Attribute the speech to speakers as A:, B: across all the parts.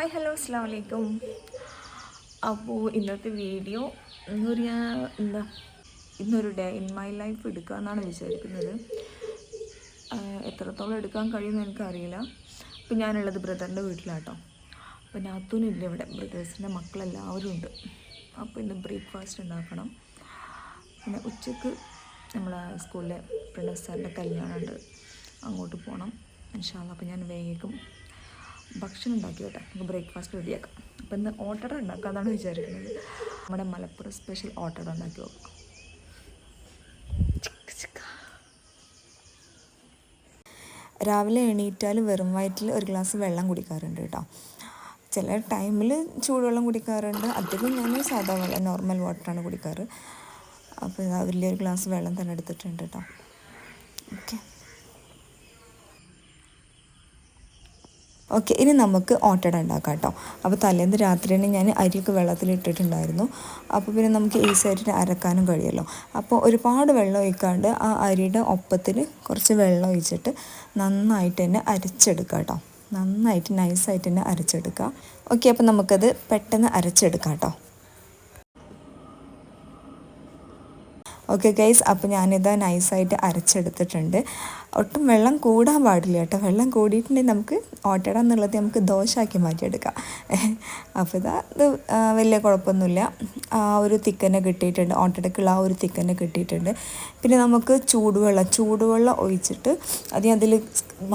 A: Hi hello അസ്സാം വലൈക്കും അപ്പോൾ ഇന്നത്തെ വീഡിയോ ഇന്നൊരു ഞാൻ എന്താ ഇന്നൊരു ഡേ ഇൻ മൈ ലൈഫ് എടുക്കുക എന്നാണ് വിചാരിക്കുന്നത് എത്രത്തോളം എടുക്കാൻ കഴിയുമെന്ന് എനിക്കറിയില്ല. അപ്പോൾ ഞാനുള്ളത് ബ്രദറിന്റെ വീട്ടിലാട്ടോ. അപ്പോൾ ഇല്ല ഇവിടെ. ബ്രദേഴ്സിന്റെ മക്കളെല്ലാവരും ഉണ്ട്. അപ്പോൾ ഇന്ന് ബ്രേക്ക്ഫാസ്റ്റ് ഉണ്ടാക്കണം. പിന്നെ ഉച്ചയ്ക്ക് നമ്മളെ സ്കൂളിലെ പ്രണവ് കല്യാണമുണ്ട്. അങ്ങോട്ട് പോകണം ഇൻഷാല്ല അപ്പോൾ ഞാൻ വേഗം ഭക്ഷണം ഉണ്ടാക്കി വെട്ടെ. നമുക്ക് ബ്രേക്ക്ഫാസ്റ്റ് റെഡിയാക്കാം അപ്പോൾ ഇന്ന് ഓട്ടട ഉണ്ടാക്കാമെന്നാണ് വിചാരിക്കുന്നത്. നമ്മുടെ മലപ്പുറം സ്പെഷ്യൽ ഓട്ടട ഉണ്ടാക്കി ചിക്ക് രാവിലെ എണീറ്റാൽ വെറും വയറ്റിൽ ഒരു ഗ്ലാസ് വെള്ളം കുടിക്കാറുണ്ട് കേട്ടോ. ചില ടൈമിൽ ചൂടുവെള്ളം കുടിക്കാറുണ്ട്. അധികം ഞാൻ സാധാ വെള്ളം നോർമൽ വാട്ടറാണ് കുടിക്കാറ്. അപ്പോൾ വലിയൊരു ഗ്ലാസ് വെള്ളം തന്നെ എടുത്തിട്ടുണ്ട് കേട്ടോ. ഓക്കെ ഓക്കെ ഇനി നമുക്ക് ഓട്ടട ഉണ്ടാക്കാം കേട്ടോ. അപ്പോൾ തലേന്ന് രാത്രി തന്നെ ഞാൻ അരിയൊക്കെ വെള്ളത്തിലിട്ടിട്ടുണ്ടായിരുന്നു അപ്പോൾ പിന്നെ നമുക്ക് ഈസി ആയിട്ട് അരക്കാനും കഴിയുമല്ലോ അപ്പോൾ ഒരുപാട് വെള്ളം ഒഴിക്കാണ്ട് ആ അരിയുടെ ഒപ്പത്തിന് കുറച്ച് വെള്ളം ഒഴിച്ചിട്ട് നന്നായിട്ട് തന്നെ അരച്ചെടുക്കുക കേട്ടോ. നന്നായിട്ട് നൈസായിട്ട് തന്നെ അരച്ചെടുക്കുക ഓക്കെ അപ്പോൾ നമുക്കത് പെട്ടെന്ന് അരച്ചെടുക്കാം കേട്ടോ. ഓക്കെ ഗൈസ് അപ്പോൾ ഞാനിത് നൈസായിട്ട് അരച്ചെടുത്തിട്ടുണ്ട്. ഒട്ടും വെള്ളം കൂടാൻ പാടില്ല കേട്ടോ. വെള്ളം കൂടിയിട്ടുണ്ടെങ്കിൽ നമുക്ക് ഓട്ടട എന്നുള്ളത് നമുക്ക് ദോശയാക്കി മാറ്റിയെടുക്കാം. അപ്പോൾ ഇതാ ഇത് വലിയ കുഴപ്പമൊന്നുമില്ല. ആ ഒരു തിക്കനെ കിട്ടിയിട്ടുണ്ട്. ഓട്ടടക്കുള്ള ആ ഒരു തിക്കനെ കിട്ടിയിട്ടുണ്ട്. പിന്നെ നമുക്ക് ചൂടുവെള്ളം ചൂടുവെള്ളം ഒഴിച്ചിട്ട് അത് ഞാൻ അതിൽ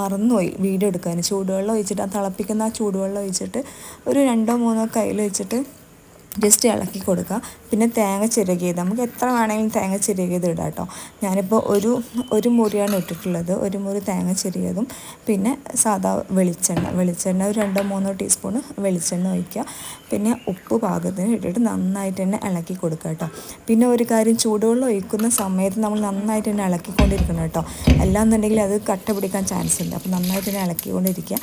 A: മറന്നുപോയി വീഡിയോ ചൂടുവെള്ളം ഒഴിച്ചിട്ട് ആ തിളപ്പിക്കുന്ന ആ ചൂടുവെള്ളം ഒഴിച്ചിട്ട് ഒരു രണ്ടോ മൂന്നോ കയ്യിൽ വെച്ചിട്ട് ജസ്റ്റ് ഇളക്കി കൊടുക്കുക. പിന്നെ തേങ്ങ ചിരകിയത് നമുക്ക് എത്ര വേണമെങ്കിലും തേങ്ങ ചിരകിയത് ഇടാം കേട്ടോ. ഞാനിപ്പോൾ ഒരു ഒരു മുറിയാണ് ഇട്ടിട്ടുള്ളത്. ഒരു മുറി തേങ്ങ ചിരകിയതും പിന്നെ സാധാ വെളിച്ചെണ്ണ. വെളിച്ചെണ്ണ ഒരു രണ്ടോ മൂന്നോ ടീസ്പൂൺ വെളിച്ചെണ്ണ ഒഴിക്കുക. പിന്നെ ഉപ്പ് പാകത്തിന് ഇട്ടിട്ട് നന്നായിട്ട് തന്നെ ഇളക്കി കൊടുക്കുക കേട്ടോ. പിന്നെ ഒരു കാര്യം ചൂടുവെള്ളം ഒഴിക്കുന്ന സമയത്ത് നമ്മൾ നന്നായിട്ട് തന്നെ ഇളക്കിക്കൊണ്ടിരിക്കണം കേട്ടോ. അല്ലാന്നുണ്ടെങ്കിൽ അത് കട്ട പിടിക്കാൻ ചാൻസ് ഉണ്ട് അപ്പോൾ നന്നായിട്ട് തന്നെ ഇളക്കിക്കൊണ്ടിരിക്കുക.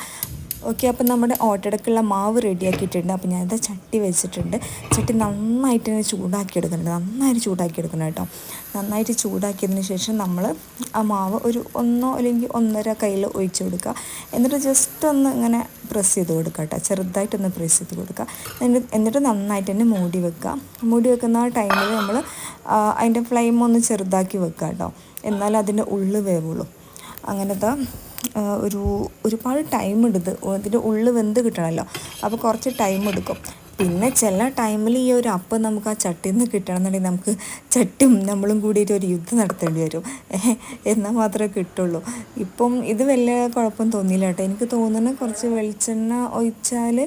A: ഓക്കെ അപ്പം നമ്മുടെ ഓട്ടടക്കുള്ള മാവ് റെഡിയാക്കിയിട്ടുണ്ട്. അപ്പോൾ ഞാനിത് ചട്ടി വെച്ചിട്ടുണ്ട്. ചട്ടി നന്നായിട്ട് തന്നെ ചൂടാക്കി എടുക്കുന്നുണ്ട് നന്നായിട്ട് ചൂടാക്കി എടുക്കണം കേട്ടോ. നന്നായിട്ട് ചൂടാക്കിയതിന് ശേഷം നമ്മൾ ആ മാവ് ഒരു ഒന്നോ അല്ലെങ്കിൽ ഒന്നര കയ്യിൽ ഒഴിച്ചു കൊടുക്കുക. എന്നിട്ട് ജസ്റ്റ് ഒന്ന് ഇങ്ങനെ പ്രസ് ചെയ്ത് കൊടുക്കുക കേട്ടോ. ചെറുതായിട്ടൊന്ന് പ്രസ് ചെയ്ത് കൊടുക്കുക. എന്നിട്ട് എന്നിട്ട് നന്നായിട്ട് തന്നെ മൂടി വെക്കുക. മൂടി വെക്കുന്ന ആ ടൈമിൽ നമ്മൾ അതിന്റെ ഫ്ലെയിം ഒന്ന് ചെറുതാക്കി വെക്കുക കേട്ടോ. എന്നാലേ അതിന്റെ ഉള്ളു വേവുള്ളൂ. അങ്ങനത്തെ ഒരു ഒരുപാട് ടൈം എടുത്ത് അതിന്റെ ഉള്ളിൽ വെന്ത് കിട്ടണമല്ലോ അപ്പോൾ കുറച്ച് ടൈം എടുക്കും. പിന്നെ ചില ടൈമിൽ ഈ ഒരു അപ്പം നമുക്ക് ആ ചട്ടിയിൽ നിന്ന് കിട്ടണമെന്നുണ്ടെങ്കിൽ നമുക്ക് ചട്ടിയും നമ്മളും കൂടിയിട്ട് ഒരു യുദ്ധം നടത്തേണ്ടി വരും. എന്നാൽ മാത്രമേ കിട്ടുള്ളൂ. ഇപ്പം ഇത് വലിയ കുഴപ്പം തോന്നിയില്ല കേട്ടോ. എനിക്ക് തോന്നുന്നത് കുറച്ച് വെളിച്ചെണ്ണ ഒഴിച്ചാൽ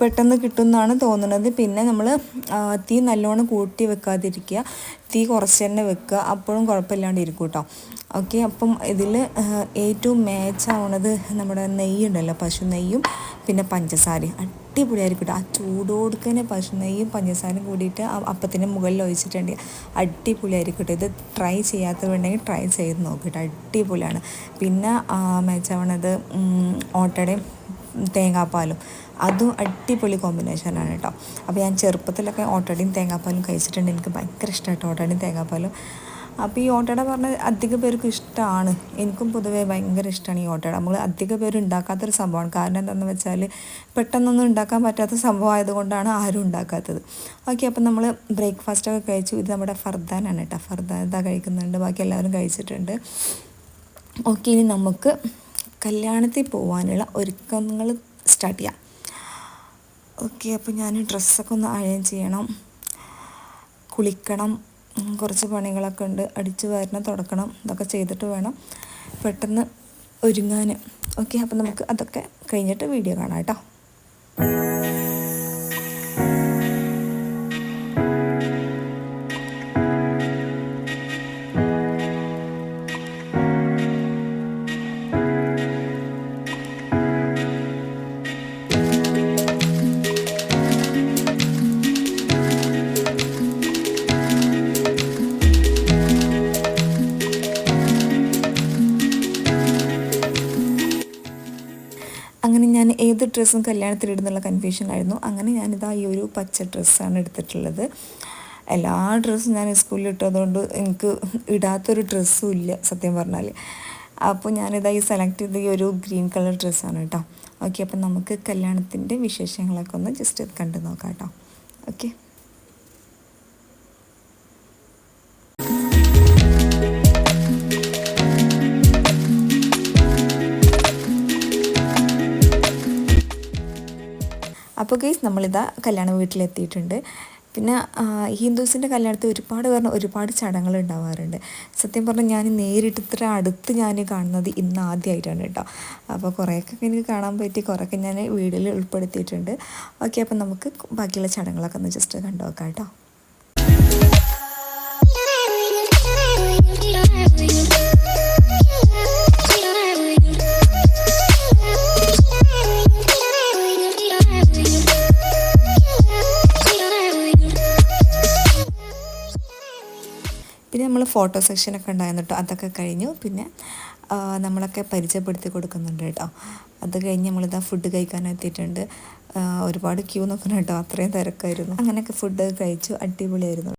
A: പെട്ടെന്ന് കിട്ടുമെന്നാണ് തോന്നുന്നത്. പിന്നെ നമ്മൾ തീ നല്ലോണം കൂട്ടി വെക്കാതിരിക്കുക. തീ കുറച്ച് തന്നെ വെക്കുക. അപ്പോഴും കുഴപ്പമില്ലാണ്ട് ഇരിക്കും കേട്ടോ. ഓക്കെ അപ്പം ഇതിൽ ഏറ്റവും മേച്ചാവണത് നമ്മുടെ നെയ്യുണ്ടല്ലോ പശു നെയ്യും പിന്നെ പഞ്ചസാരയും. അടിപൊളിയായിരിക്കും ആ ചൂടോടുക്കനെ പശു നെയ്യും പഞ്ചസാരയും കൂടിയിട്ട് അപ്പത്തിന്റെ മുകളിൽ ഒഴിച്ചിട്ടുണ്ടെങ്കിൽ അടിപൊളിയായിരിക്കും ഇത് ട്രൈ ചെയ്യാത്തതുണ്ടെങ്കിൽ ട്രൈ ചെയ്ത് നോക്കിയിട്ട് അടിപൊളിയാണ്. പിന്നെ മേച്ചാവണത് ഓട്ടടയും തേങ്ങാപ്പാലും. അതും അടിപൊളി കോമ്പിനേഷനാണ് കേട്ടോ അപ്പോൾ ഞാൻ ചെറുപ്പത്തിലൊക്കെ ഓട്ടടയും തേങ്ങാപ്പാലും കഴിച്ചിട്ടുണ്ട്. എനിക്ക് ഭയങ്കര ഇഷ്ടമായിട്ട് ഓട്ടടയും തേങ്ങാപ്പാലും. അപ്പോൾ ഈ ഓട്ടട പറഞ്ഞാൽ അധിക പേർക്ക് ഇഷ്ടമാണ് എനിക്കും പൊതുവേ ഭയങ്കര ഇഷ്ടമാണ് ഈ ഓട്ടട. നമ്മൾ അധിക പേര് ഉണ്ടാക്കാത്തൊരു സംഭവമാണ്. കാരണം എന്താണെന്ന് വെച്ചാൽ പെട്ടെന്നൊന്നും ഉണ്ടാക്കാൻ പറ്റാത്ത സംഭവം ആയതുകൊണ്ടാണ് ആരും ഉണ്ടാക്കാത്തത്. ഓക്കെ അപ്പം നമ്മൾ ബ്രേക്ക്ഫാസ്റ്റൊക്കെ കഴിച്ചു. ഇത് നമ്മുടെ ഫർദാനാണ് കേട്ടോ. ഫർദാൻ ഇതാ കഴിക്കുന്നുണ്ട്. ബാക്കി എല്ലാവരും കഴിച്ചിട്ടുണ്ട്. ഓക്കെ ഇനി നമുക്ക് കല്യാണത്തിൽ പോകാനുള്ള ഒരുക്കങ്ങൾ സ്റ്റാർട്ട് ചെയ്യാം. ഓക്കെ അപ്പോൾ ഞാൻ ഡ്രസ്സൊക്കെ ഒന്ന് അയൺ ചെയ്യണം. കുളിക്കണം. കുറച്ച് പണികളൊക്കെ ഉണ്ട്. അടിച്ചു വാരണം തുടക്കണം. ഇതൊക്കെ ചെയ്തിട്ട് വേണം പെട്ടെന്ന് ഒരുങ്ങാൻ. ഓക്കെ അപ്പോൾ നമുക്ക് അതൊക്കെ കഴിഞ്ഞിട്ട് വീഡിയോ കാണാം കേട്ടോ. ഡ്രസ്സും കല്യാണത്തിലിടുന്നുള്ള കൺഫ്യൂഷനായിരുന്നു അങ്ങനെ ഞാനിതാ ഈ ഒരു പച്ച ഡ്രസ്സാണ് എടുത്തിട്ടുള്ളത്. എല്ലാ ഡ്രസ്സും ഞാൻ സ്കൂളിൽ ഇട്ടതുകൊണ്ട് എനിക്ക് ഇടാത്തൊരു ഡ്രസ്സും ഇല്ല സത്യം പറഞ്ഞാൽ. അപ്പോൾ ഞാനിതാ ഈ സെലക്ട് ചെയ്ത ഈ ഒരു ഗ്രീൻ കളർ ഡ്രസ്സാണ് കേട്ടോ. ഓക്കെ അപ്പം നമുക്ക് കല്യാണത്തിന്റെ വിശേഷങ്ങളൊക്കെ ഒന്ന് ജസ്റ്റ് കണ്ടു നോക്കാം കേട്ടോ. ഓക്കെ. അപ്പോൾ ഗൈസ് നമ്മളിതാ കല്യാണ വീട്ടിലെത്തിയിട്ടുണ്ട്. പിന്നെ ഹിന്ദുസിന്റെ കല്യാണത്തിൽ ഒരുപാട് പറഞ്ഞ ഒരുപാട് ചടങ്ങുകൾ ഉണ്ടാവാറുണ്ട്. സത്യം പറഞ്ഞാൽ ഞാൻ നേരിട്ട് ഇത്ര അടുത്ത് ഞാൻ കാണുന്നത് ഇന്ന് ആദ്യമായിട്ടാണ് കേട്ടോ. അപ്പോൾ കുറേയൊക്കെ എനിക്ക് കാണാൻ പറ്റി കുറേയൊക്കെ ഞാൻ വീഡിയോയിൽ ഉൾപ്പെടുത്തിയിട്ടുണ്ട്. ഓക്കെ അപ്പം നമുക്ക് ബാക്കിയുള്ള ചടങ്ങുകളൊക്കെ ഒന്ന് ജസ്റ്റ് കണ്ടു നോക്കാം കേട്ടോ. നമ്മൾ ഫോട്ടോ സെക്ഷനൊക്കെ ഉണ്ടായിരുന്നു കേട്ടോ അതൊക്കെ കഴിഞ്ഞു. പിന്നെ നമ്മളൊക്കെ പരിചയപ്പെടുത്തി കൊടുക്കുന്നുണ്ട് കേട്ടോ അത് കഴിഞ്ഞ് നമ്മളിതാ ഫുഡ് കഴിക്കാനെത്തിയിട്ടുണ്ട്. ഒരുപാട് ക്യൂ നോക്കണം കേട്ടോ അത്രയും തിരക്കായിരുന്നു. അങ്ങനെയൊക്കെ ഫുഡ് കഴിച്ചു. അടിപൊളിയായിരുന്നു.